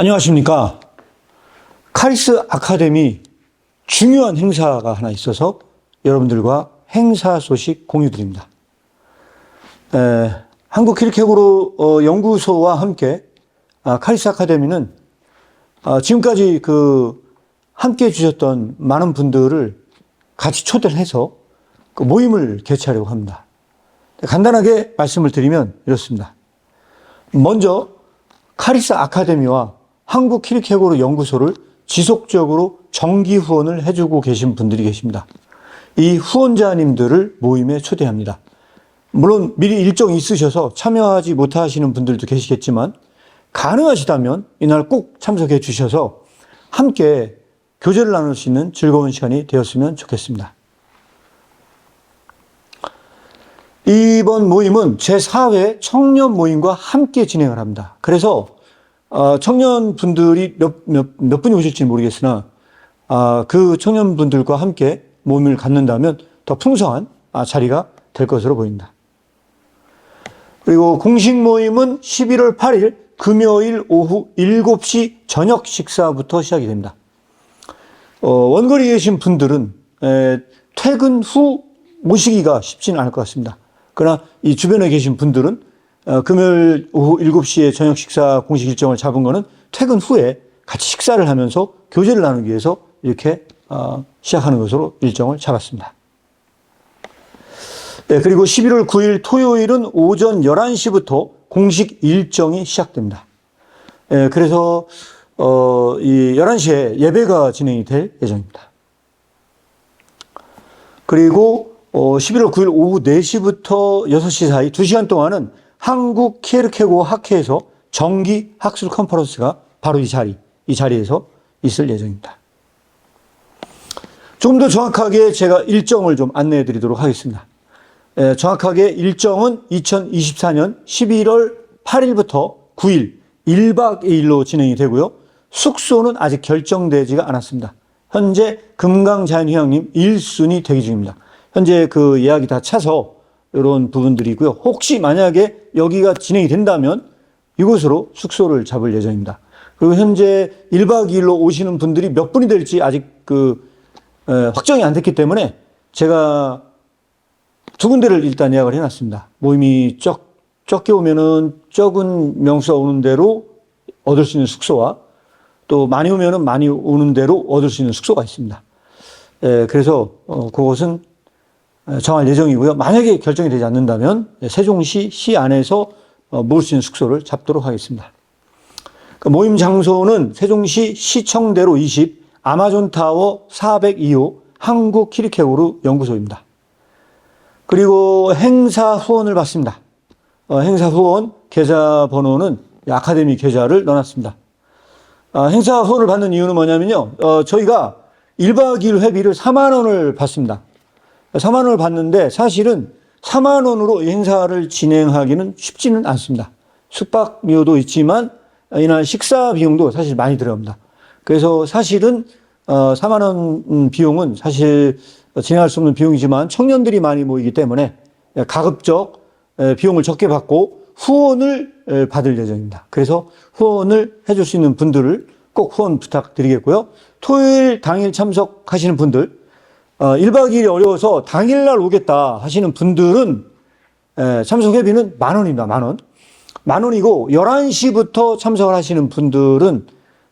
안녕하십니까. 카리스 아카데미 중요한 행사가 하나 있어서 여러분들과 행사 소식 공유드립니다. 에, 한국 키르케고로 어, 연구소와 함께 아, 카리스 아카데미는 아, 지금까지 그 함께 해주셨던 많은 분들을 같이 초대를 해서 그 모임을 개최하려고 합니다. 간단하게 말씀을 드리면 이렇습니다. 먼저 카리스 아카데미와 한국 키르케고르 연구소를 지속적으로 정기 후원을 해주고 계신 분들이 계십니다. 이 후원자님들을 모임에 초대합니다. 물론 미리 일정이 있으셔서 참여하지 못하시는 분들도 계시겠지만 가능하시다면 이날 꼭 참석해 주셔서 함께 교제를 나눌 수 있는 즐거운 시간이 되었으면 좋겠습니다. 이번 모임은 제4회 청년 모임과 함께 진행을 합니다. 그래서 어, 청년분들이 몇, 몇, 몇 분이 오실지 모르겠으나 아, 그 청년분들과 함께 모임을 갖는다면 더 풍성한 아, 자리가 될 것으로 보입니다. 그리고 공식 모임은 11월 8일 금요일 오후 7시 저녁 식사부터 시작이 됩니다. 어, 원거리에 계신 분들은 에, 퇴근 후 모시기가 쉽지는 않을 것 같습니다. 그러나 이 주변에 계신 분들은 어, 금요일 오후 7시에 저녁 식사 공식 일정을 잡은 거는 퇴근 후에 같이 식사를 하면서 교제를 나누기 위해서 이렇게 어, 시작하는 것으로 일정을 잡았습니다. 네, 그리고 11월 9일 토요일은 오전 11시부터 공식 일정이 시작됩니다. 예, 그래서 어, 이 11시에 예배가 진행이 될 예정입니다. 그리고 어, 11월 9일 오후 4시부터 6시 사이 2시간 동안은 한국 키에르케고 학회에서 정기 학술 컨퍼런스가 바로 이 자리, 이 자리에서 있을 예정입니다. 좀 더 정확하게 제가 일정을 좀 안내해 드리도록 하겠습니다. 에, 정확하게 일정은 2024년 11월 8일부터 9일 1박 2일로 진행이 되고요. 숙소는 아직 결정되지가 않았습니다. 현재 금강자연휴양림 1순위 대기 중입니다. 현재 그 예약이 다 차서 이런 부분들이 있고요. 혹시 만약에 여기가 진행이 된다면 이곳으로 숙소를 잡을 예정입니다. 그리고 현재 1박 2일로 오시는 분들이 몇 분이 될지 아직 그 에, 확정이 안 됐기 때문에 제가 두 군데를 일단 예약을 해놨습니다. 모임이 적, 적게 오면은 적은 명수가 오는 대로 얻을 수 있는 숙소와 또 많이 오면은 많이 오는 대로 얻을 수 있는 숙소가 있습니다. 에, 그래서 어, 그것은 정할 예정이고요. 만약에 결정이 되지 않는다면 세종시 시 안에서 어, 묵을 수 있는 숙소를 잡도록 하겠습니다. 그 모임 장소는 세종시 시청대로 20 아마존 타워 402호 한국 키리케고르 연구소입니다. 그리고 행사 후원을 받습니다. 어, 행사 후원 계좌 번호는 아카데미 계좌를 넣어놨습니다. 아, 행사 후원을 받는 이유는 뭐냐면요. 어, 저희가 1박 2일 회비를 4만 원을 받습니다. 4만 원을 받는데 사실은 4만 원으로 이 행사를 진행하기는 쉽지는 않습니다. 숙박료도 있지만 이날 식사 비용도 사실 많이 들어갑니다. 그래서 사실은 어 4만 원 비용은 사실 진행할 수 없는 비용이지만 청년들이 많이 모이기 때문에 가급적 비용을 적게 받고 후원을 받을 예정입니다. 그래서 후원을 해줄 수 있는 분들을 꼭 후원 부탁드리겠고요. 토요일 당일 참석하시는 분들 어, 1박 2일이 어려워서 당일날 오겠다 하시는 분들은 에, 참석 회비는 만 원입니다. 만 원. 만 원이고 11시부터 참석을 하시는 분들은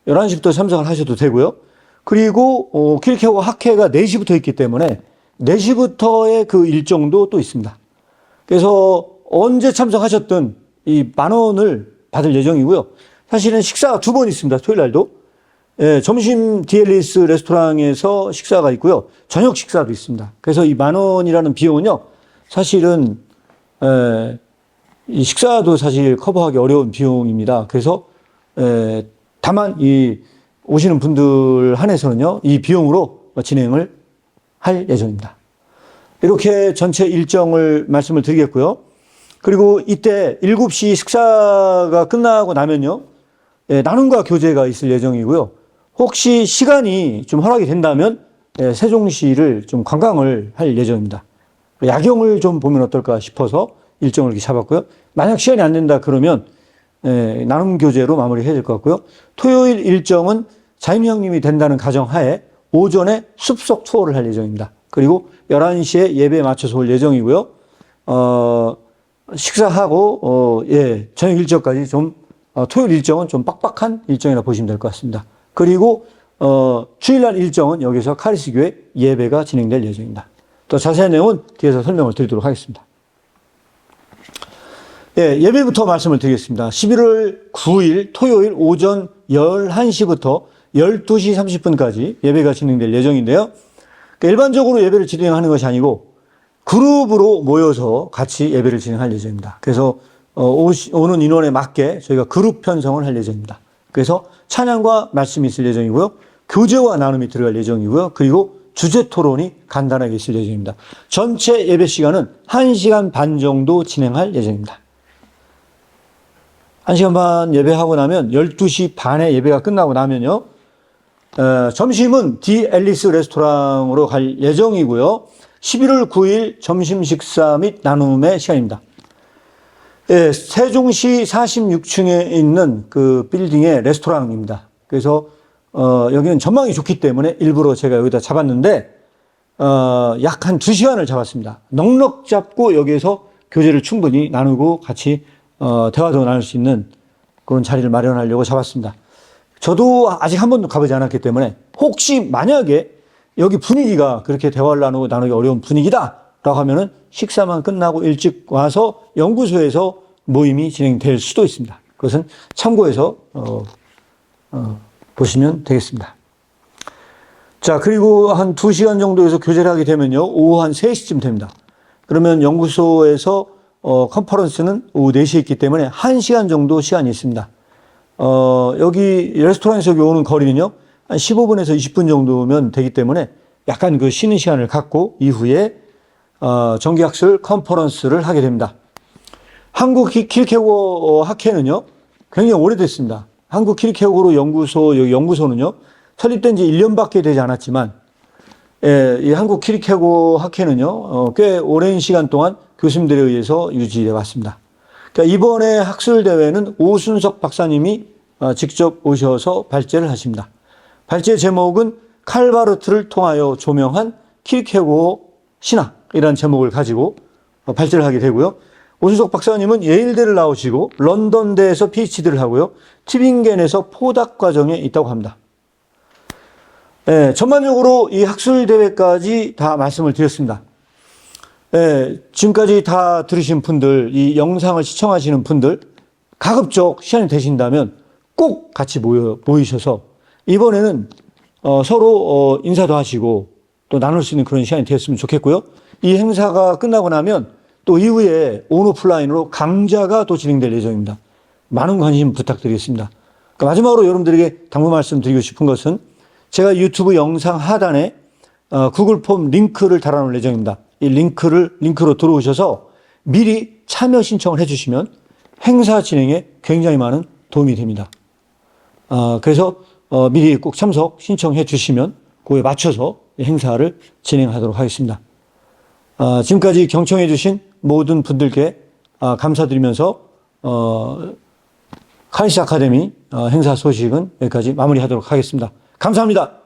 11시부터 참석을 하셔도 되고요. 그리고 어, 킬케고 학회가 4시부터 있기 때문에 4시부터의 그 일정도 또 있습니다. 그래서 언제 참석하셨든 이 만 원을 받을 예정이고요. 사실은 식사가 두 번 있습니다. 토요일 날도. 예, 점심 디엘리스 레스토랑에서 식사가 있고요. 저녁 식사도 있습니다. 그래서 이 만 원이라는 비용은요, 사실은, 에, 이 식사도 사실 커버하기 어려운 비용입니다. 그래서, 에, 다만 이 오시는 분들 한해서는요, 이 비용으로 진행을 할 예정입니다. 이렇게 전체 일정을 말씀을 드리겠고요. 그리고 이때 7시 식사가 끝나고 나면요, 예, 나눔과 교제가 있을 예정이고요. 혹시 시간이 좀 허락이 된다면 예, 세종시를 좀 관광을 할 예정입니다. 야경을 좀 보면 어떨까 싶어서 일정을 이렇게 잡았고요. 만약 시간이 안 된다 그러면 예, 나눔 교제로 마무리해야 될 것 같고요. 토요일 일정은 자임 형님이 된다는 가정하에 오전에 숲속 투어를 할 예정입니다. 그리고 11시에 예배에 맞춰서 올 예정이고요. 어, 식사하고, 어, 예, 저녁 일정까지 좀, 어, 토요일 일정은 좀 빡빡한 일정이라 보시면 될 것 같습니다. 그리고, 어, 주일날 일정은 여기서 카리스 교회 예배가 진행될 예정입니다. 또 자세한 내용은 뒤에서 설명을 드리도록 하겠습니다. 예, 예배부터 말씀을 드리겠습니다. 11월 9일 토요일 오전 11시부터 12시 30분까지 예배가 진행될 예정인데요. 그러니까 일반적으로 예배를 진행하는 것이 아니고 그룹으로 모여서 같이 예배를 진행할 예정입니다. 그래서 어, 오는 인원에 맞게 저희가 그룹 편성을 할 예정입니다. 그래서 찬양과 말씀이 있을 예정이고요. 교제와 나눔이 들어갈 예정이고요. 그리고 주제 토론이 간단하게 있을 예정입니다. 전체 예배 시간은 1시간 반 정도 진행할 예정입니다. 1시간 반 예배하고 나면 12시 반에 예배가 끝나고 나면요. 어, 점심은 디 앨리스 레스토랑으로 갈 예정이고요. 11월 9일 점심 식사 및 나눔의 시간입니다. 예, 세종시 46층에 있는 그 빌딩의 레스토랑입니다. 그래서 어, 여기는 전망이 좋기 때문에 일부러 제가 여기다 잡았는데 어, 약 한 두 시간을 잡았습니다. 넉넉 잡고 여기에서 교제를 충분히 나누고 같이 어, 대화도 나눌 수 있는 그런 자리를 마련하려고 잡았습니다. 저도 아직 한 번도 가보지 않았기 때문에 혹시 만약에 여기 분위기가 그렇게 대화를 나누고 나누기 어려운 분위기다 라고 하면은 식사만 끝나고 일찍 와서 연구소에서 모임이 진행될 수도 있습니다. 그것은 참고해서 어, 어, 보시면 되겠습니다. 자, 그리고 한 두시간 정도에서 교제를 하게 되면요. 오후 한 3시쯤 됩니다. 그러면 연구소에서 어, 컨퍼런스는 오후 4시에 있기 때문에 1시간 정도 시간이 있습니다. 어, 여기 레스토랑에서 오는 거리는요. 한 15분에서 20분 정도면 되기 때문에 약간 그 쉬는 시간을 갖고 이후에 어, 정기학술 컨퍼런스를 하게 됩니다. 한국 키- 킬케고 학회는요, 굉장히 오래됐습니다. 한국 킬케고로 연구소, 여기 연구소는요, 설립된 지 1년밖에 되지 않았지만, 예, 이 한국 킬케고 학회는요, 어, 꽤 오랜 시간 동안 교수님들에 의해서 유지해 왔습니다. 그러니까 이번에 학술대회는 오순석 박사님이 어, 직접 오셔서 발제를 하십니다. 발제 제목은 칼바르트를 통하여 조명한 킬케고 신학 이라는 제목을 가지고 어, 발제를 하게 되고요. 오순석 박사님은 예일대를 나오시고 런던대에서 PhD를 하고요. 티빙겐에서 포닥 과정에 있다고 합니다. 예, 전반적으로 이 학술 대회까지 다 말씀을 드렸습니다. 예, 지금까지 다 들으신 분들, 이 영상을 시청하시는 분들, 가급적 시간이 되신다면 꼭 같이 모여, 모이셔서 이번에는 어, 서로 어, 인사도 하시고 또 나눌 수 있는 그런 시간이 되었으면 좋겠고요. 이 행사가 끝나고 나면 또 이후에 온오프라인으로 강좌가 또 진행될 예정입니다. 많은 관심 부탁드리겠습니다. 그러니까 마지막으로 여러분들에게 당부 말씀드리고 싶은 것은 제가 유튜브 영상 하단에 어, 구글 폼 링크를 달아놓을 예정입니다. 이 링크를 링크로 들어오셔서 미리 참여 신청을 해주시면 행사 진행에 굉장히 많은 도움이 됩니다. 어, 그래서 어, 미리 꼭 참석 신청해 주시면 그에 맞춰서 이 행사를 진행하도록 하겠습니다. 어, 지금까지 경청해 주신 모든 분들께 아, 감사드리면서 어, 카리스 아카데미 어, 행사 소식은 여기까지 마무리하도록 하겠습니다. 감사합니다.